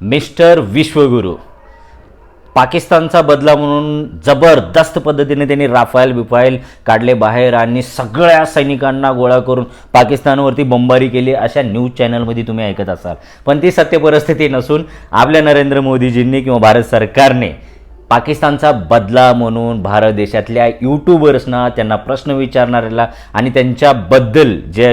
Mister विश्वगुरू. पाकिस्तानचा बदला म्हणून जबरदस्त पद्धतीने त्यांनी राफायल बिफायल काढले बाहेर आणि सगळ्या सैनिकांना गोळा करून पाकिस्तानवरती बंबारी केली अशा न्यूज चॅनलमध्ये तुम्ही ऐकत असाल. पण ती सत्य परिस्थिती नसून आपल्या नरेंद्र मोदीजींनी किंवा भारत सरकारने पाकिस्तानचा बदला म्हणून भारत देशातल्या यूट्यूबर्सना त्यांना प्रश्न विचारणाऱ्याला आणि त्यांच्याबद्दल जे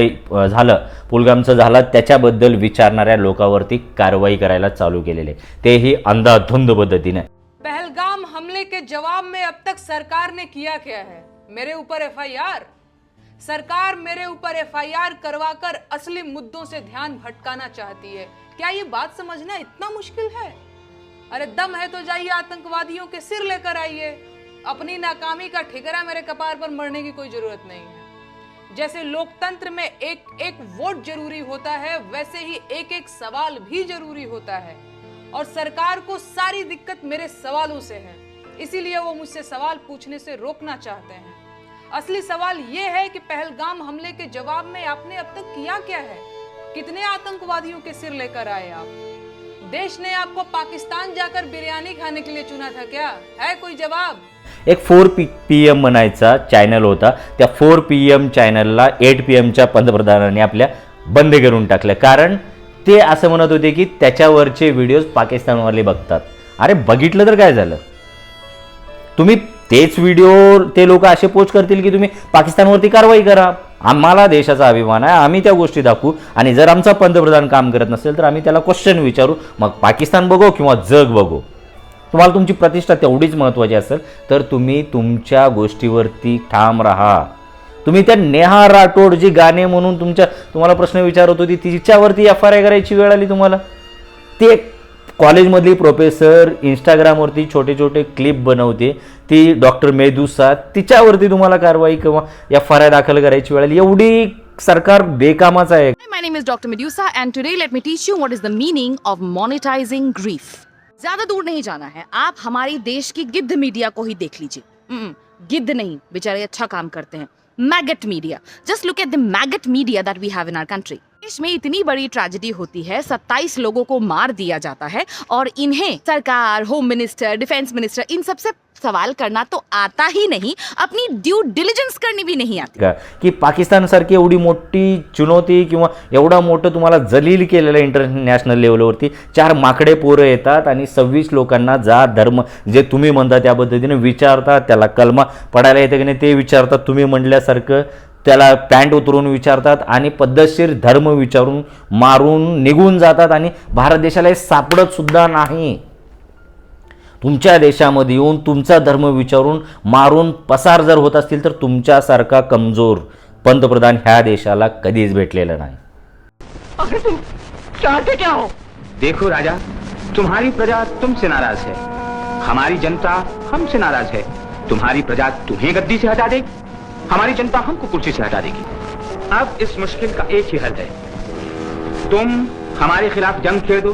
झालं पुलगामचं झालं त्याच्याबद्दल विचारणाऱ्या लोकांवरती कारवाई करायला चालू केलेले तेही अंधाधुंद पद्धतीने. पहलगाम हमले के जवाब में अब तक सरकार ने किया क्या है? मेरे ऊपर एफआईआर सरकार मेरे ऊपर एफआईआर करवाकर असली मुद्दों से ध्यान भटकाना चाहती है। क्या ये बात समझना इतना मुश्किल है? अरे दम है तो जाइए, आतंकवादियों के सिर लेकर आइए। अपनी नाकामी का ठिकरा मेरे कपार पर मरने की कोई ज़रूरत नहीं है। जैसे लोकतंत्र में एक एक वोट ज़रूरी होता है, वैसे ही एक एक सवाल भी ज़रूरी होता है। और सरकार को सारी दिक्कत मेरे सवालों से है। इसीलिए वो मुझसे सवाल पूछने से रोकना चाहते हैं। असली सवाल ये है कि पहलगाम हमले के जवाब में आपने अब तक किया क्या है? कितने आतंकवादियों के सिर लेकर आए आप? देश ने आपको पाकिस्तान जाकर बिरयानी खाने के लिए चुना था क्या? है कोई जवाब? एक फोर पी पी एम म्हणायचा चॅनल होता. त्या फोर पी एम चॅनलला एट पी एमच्या पंतप्रधानांनी आपल्या बंद करून टाकलं कारण ते असं म्हणत होते की त्याच्यावरचे व्हिडिओज पाकिस्तानवाले बघतात. अरे बघितलं तर काय झालं? तुम्ही तेच व्हिडिओ ते लोक असे पोस्ट करतील की तुम्ही पाकिस्तानवरती कारवाई करा. आम्हाला देशाचा अभिमान आहे आम्ही त्या गोष्टी दाखवू. आणि जर आमचा पंतप्रधान काम करत नसेल तर आम्ही त्याला क्वेश्चन विचारू. मग पाकिस्तान बघू किंवा जग बघू. तुम्हाला तुमची प्रतिष्ठा तेवढीच महत्त्वाची असेल तर तुम्ही तुमच्या गोष्टीवरती ठाम राहा. तुम्ही त्या नेहा राठोड जी गाणे म्हणून तुमच्या तुम्हाला प्रश्न विचारत होती तिच्यावरती एफ आर आय करायची वेळ आली तुम्हाला? ते कॉलेजमधली प्रोफेसर इंस्टाग्रामवरती छोटे छोटे क्लिप बनवते. ती डॉक्टर मेदुसा तिच्यावरती तुम्हाला कारवाई किंवा या फऱ्या दाखल करायची वेळ एवढी सरकार बेकामाच आहे. Hi, my name is Dr. Medusa, and today let me teach you what is the meaning of monetizing grief. ज्यादा दूर नहीं जाना है. आप हमारी देश की गिद्ध मीडिया को ही देख लीजिए. हम्म, गिद्ध नहीं बेचारे अच्छा काम करते हैं. Maggot media just look at the maggot media that we have in our country देश में इतनी बड़ी ट्रेजेडी होती है 27 लोगों को मार दिया जाता है और इन्हें सरकार होम मिनिस्टर डिफेंस मिनिस्टर इन सबसे सवाल करना तो आता ही नहीं अपनी ड्यू डिलिजेंस करनी भी नहीं आती। का की पाकिस्तानसारखी एवढी मोठी चुनौती किंवा एवढा मोठं तुम्हाला जलील केलेलं इंटरनॅशनल लेवलवरती चार माकडे पोरं येतात आणि सव्वीस लोकांना जा धर्म जे तुम्ही म्हणता त्या पद्धतीने विचारतात त्याला कलमा पडायला येते की नाही ते विचारतात तुम्ही म्हणल्यासारखं त्याला पॅन्ट उतरून विचारतात आणि पद्धतशीर धर्म विचारून मारून निघून जातात आणि भारत देशाला हे सापडत सुद्धा नाही. तुमच्या देशामध्ये येऊन तुमचा धर्म विचारून मारून पसार जर होत असतील तर तुमच्यासारखा कमजोर पंतप्रधान ह्या देशाला कधीच भेटलेला नाही. चाहते क्या हो? देखो राजा तुम्हारी प्रजा तुमसे नाराज है। हमारी जनता हमसे नाराज है। तुम्हारी प्रजा तुम्हें गद्दी से हटा देगी। हमारी जनता हमको कुर्सी से हटा देगी। अब इस मुश्किल का एक ही हल है। तुम हमारे खिलाफ जंग छेड़ दो,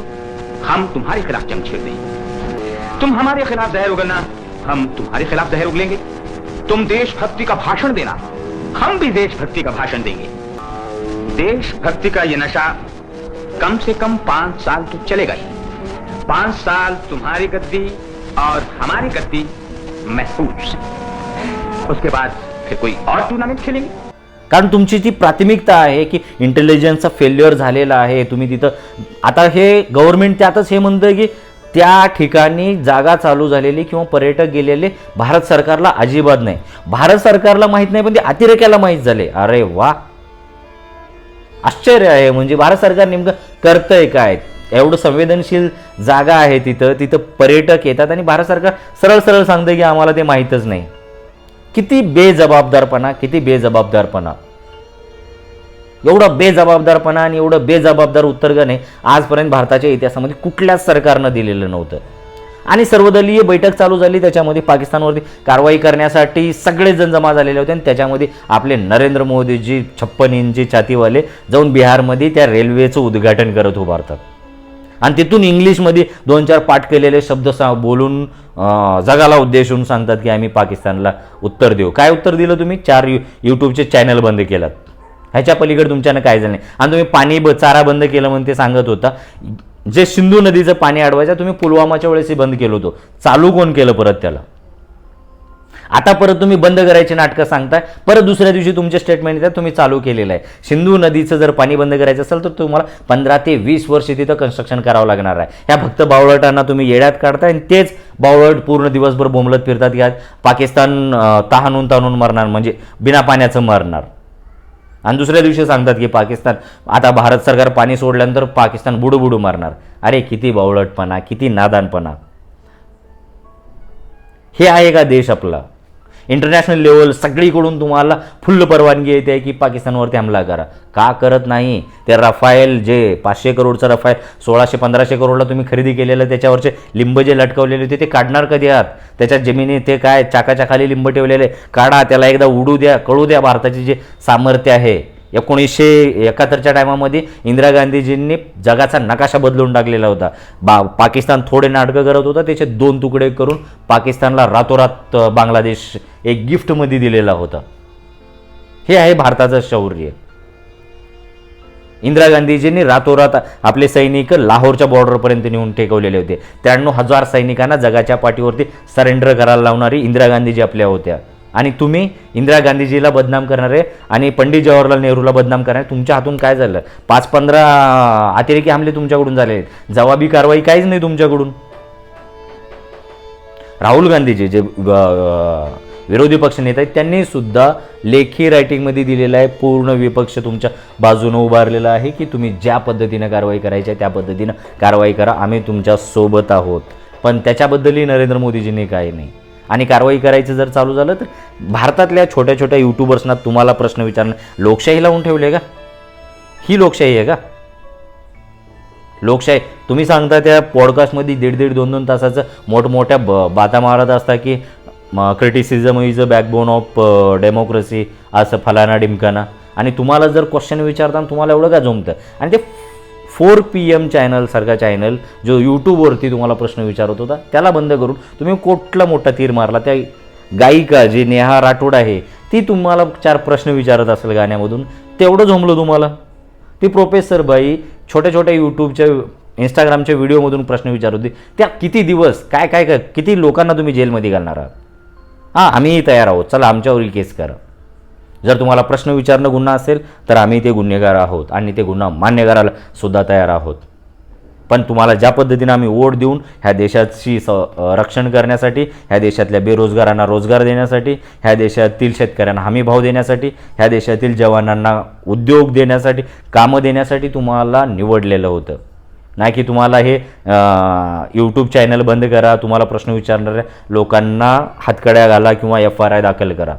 हम तुम्हारे खिलाफ जंग छेड़ देंगे। तुम हमारे खिलाफ जहर उगलना, हम तुम्हारे खिलाफ जहर उगलेंगे। तुम देशभक्ति का भाषण देना, हम भी देशभक्ति का भाषण देंगे। देशभक्ति का ये नशा कम से कम पाँच साल तो चलेगा ही। पाँच साल तुम्हारी गद्दी और हमारी गद्दी महफूज। उसके बाद फिर कोई और टूर्नामेंट खेलेंगे? कारण तुमची जी प्राथमिकता आहे की इंटेलिजन्सचा फेल्युअर झालेला आहे तुम्ही तिथं आता हे गव्हर्नमेंट त्यातच हे म्हणतं की त्या ठिकाणी जागा चालू झालेली किंवा पर्यटक गेलेले भारत सरकारला अजिबात नाही. भारत सरकारला माहीत नाही पण ते अतिरेक्याला माहीत झाले. अरे वा. आश्चर्य आहे म्हणजे भारत सरकार नेमकं करतंय काय? एवढं संवेदनशील जागा आहे तिथं तिथं पर्यटक येतात आणि भारत सरकार सरळ सरळ सांगतं की आम्हाला ते माहीतच नाही. किती बेजबाबदारपणा किती बेजबाबदारपणा. एवढं बेजबाबदारपणा आणि एवढं बेजबाबदार उत्तरगण आजपर्यंत भारताच्या इतिहासामध्ये कुठल्याच सरकारनं दिलेलं नव्हतं. आणि सर्वदलीय बैठक चालू झाली त्याच्यामध्ये पाकिस्तानवरती कारवाई करण्यासाठी सगळेजण जमा झालेले होते आणि त्याच्यामध्ये आपले नरेंद्र मोदीजी छप्पन इंची छातीवाले जाऊन बिहारमध्ये त्या रेल्वेचं उद्घाटन करत उभारतात. आणि तिथून इंग्लिशमध्ये दोन चार पाठ केलेले शब्द सा बोलून जगाला उद्देशून सांगतात की आम्ही पाकिस्तानला उत्तर देऊ. काय उत्तर दिलं तुम्ही? चार यू यूट्यूबचे चॅनल बंद केलात. ह्याच्या पलीकडे तुमच्यानं काय झालं नाही. आणि तुम्ही पाणी ब चारा बंद केलं म्हणून ते सांगत होता. जे सिंधू नदीचं पाणी अडवायचं तुम्ही पुलवामाच्या वेळेसही बंद केलं होतं. चालू कोण केलं परत त्याला? आता परत तुम्ही बंद करायची नाटकं सांगताय परत दुसऱ्या दिवशी तुमचे स्टेटमेंट येतात तुम्ही चालू केलेलं आहे. सिंधू नदीचं जर पाणी बंद करायचं असेल तर तुम्हाला पंधरा ते वीस वर्ष तिथं कन्स्ट्रक्शन करावं लागणार आहे. ह्या फक्त बावळटांना तुम्ही येड्यात काढताय आणि तेच बावळट पूर्ण दिवसभर बोंबलत फिरतात. की आज पाकिस्तान तहानून तहानून मरणार म्हणजे बिना पाण्याचं मरणार. आणि दुसऱ्या दिवशी सांगतात की पाकिस्तान आता भारत सरकार पाणी सोडल्यानंतर पाकिस्तान बुडूबुडू बुडू मारणार. अरे किती बावळटपणा किती नादानपणा. हे आहे का देश आपला? इंटरनॅशनल लेवल सगळीकडून तुम्हाला फुल्ल परवानगी येते की पाकिस्तानवरती हमला करा. का करत नाही? ते रफायल जे पाचशे करोडचं रफायल सोळाशे पंधराशे करोडला तुम्ही खरेदी केलेलं त्याच्यावरचे लिंब जे लटकवलेले होते ते काढणार कधी आहात? त्याच्या जमिनी ते काय चाकाच्या खाली लिंब ठेवलेले? काढा त्याला एकदा उडू द्या कळू द्या भारताचे जे सामर्थ्य आहे. एकोणीसशे एकाहत्तरच्या टायमामध्ये इंदिरा गांधीजींनी जगाचा नकाशा बदलून टाकलेला होता. बा पाकिस्तान थोडे नाटकं करत होता त्याचे दोन तुकडे करून पाकिस्तानला रातोरात बांगलादेश एक गिफ्टमध्ये दिलेला होता. हे आहे भारताचं शौर्य. इंदिरा गांधीजींनी रातोरात आपले सैनिक लाहोरच्या बॉर्डरपर्यंत नेऊन टेकवलेले होते. त्र्याण्णव हजार सैनिकांना जगाच्या पाठीवरती सरेंडर करायला लावणारी इंदिरा गांधीजी आपल्या होत्या. आणि तुम्ही इंदिरा गांधीजीला बदनाम करणारे आणि पंडित जवाहरलाल नेहरूला बदनाम करणारे तुमच्या हातून काय झालं? पाच पंधरा अतिरेकी हमले तुमच्याकडून झाले. जवाबी कारवाई काहीच नाही तुमच्याकडून. राहुल गांधीजी जे विरोधी पक्ष नेते आहेत त्यांनी सुद्धा लेखी रायटिंगमध्ये दिलेलं आहे. पूर्ण विपक्ष तुमच्या बाजूनं उभारलेला आहे की तुम्ही ज्या पद्धतीनं कारवाई करायची आहे त्या पद्धतीनं कारवाई करा. आम्ही तुमच्यासोबत आहोत. पण त्याच्याबद्दलही नरेंद्र मोदीजींनी काही नाही. आणि कारवाई करायचं जर चालू झालं तर भारतातल्या छोट्या छोट्या युट्यूबर्सना तुम्हाला प्रश्न विचारणं लोकशाही लावून ठेवले का? ही लोकशाही आहे का? लोकशाही तुम्ही सांगता त्या पॉडकास्टमध्ये दीड दीड दोन दोन तासाचं मोठमोठ्या ब बाता मारत असता की criticism is a backbone of democracy असं फलाना डिमकाना आणि तुम्हाला जर क्वेश्चन विचारताना तुम्हाला एवढं का जमतं? आणि ते फोर पी एम चॅनलसारखा चॅनल जो यूट्यूबवरती तुम्हाला प्रश्न विचारत होता त्याला बंद करून तुम्ही कुठला मोठा तीर मारला. त्या गायिका जी नेहा राठोड आहे ती तुम्हाला चार प्रश्न विचारत असेल गाण्यामधून. तेवढं झोंबलं तुम्हाला? ती प्रोफेसर बाई छोट्या छोट्या यूट्यूबच्या इंस्टाग्रामच्या व्हिडिओमधून प्रश्न विचारत होती. त्या किती दिवस काय काय काय किती लोकांना तुम्ही जेलमध्ये घालणार आहात? हां आम्हीही तयार आहोत. चला आमच्यावरील केस करा. जर तुम्हाला प्रश्न विचारणं गुन्हा असेल तर आम्ही ते गुन्हेगार आहोत आणि ते गुन्हा मान्य करायला सुद्धा तयार आहोत. पण तुम्हाला ज्या पद्धतीनं आम्ही वोट देऊन ह्या देशाची स रक्षण करण्यासाठी ह्या देशातल्या बेरोजगारांना रोजगार देण्यासाठी ह्या देशातील शेतकऱ्यांना हमी भाव देण्यासाठी ह्या देशातील जवानांना उद्योग देण्यासाठी कामं देण्यासाठी तुम्हाला निवडलेलं होतं. नाही की तुम्हाला हे यूट्यूब चॅनल बंद करा तुम्हाला प्रश्न विचारणाऱ्या लोकांना हातकड्या घाला किंवा एफ आर आय दाखल करा.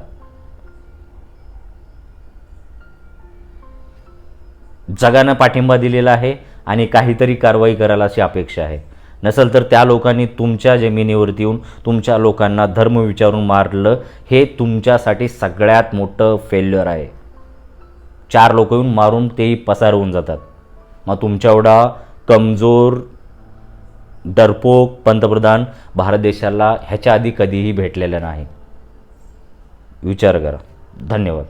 जगानं पाठिंबा दिलेला आहे आणि काहीतरी कारवाई करायला अशी अपेक्षा आहे. नसेल तर त्या लोकांनी तुमच्या जमिनीवरती येऊन तुमच्या लोकांना धर्म विचारून मारलं हे तुमच्यासाठी सगळ्यात मोठं फेल्युअर आहे. चार लोक येऊन मारून तेही पसार होऊन जातात. मग तुमच्या एवढा कमजोर डरपोक पंतप्रधान भारत देशाला ह्याच्या आधी कधीही भेटलेलं नाही. विचार करा. धन्यवाद.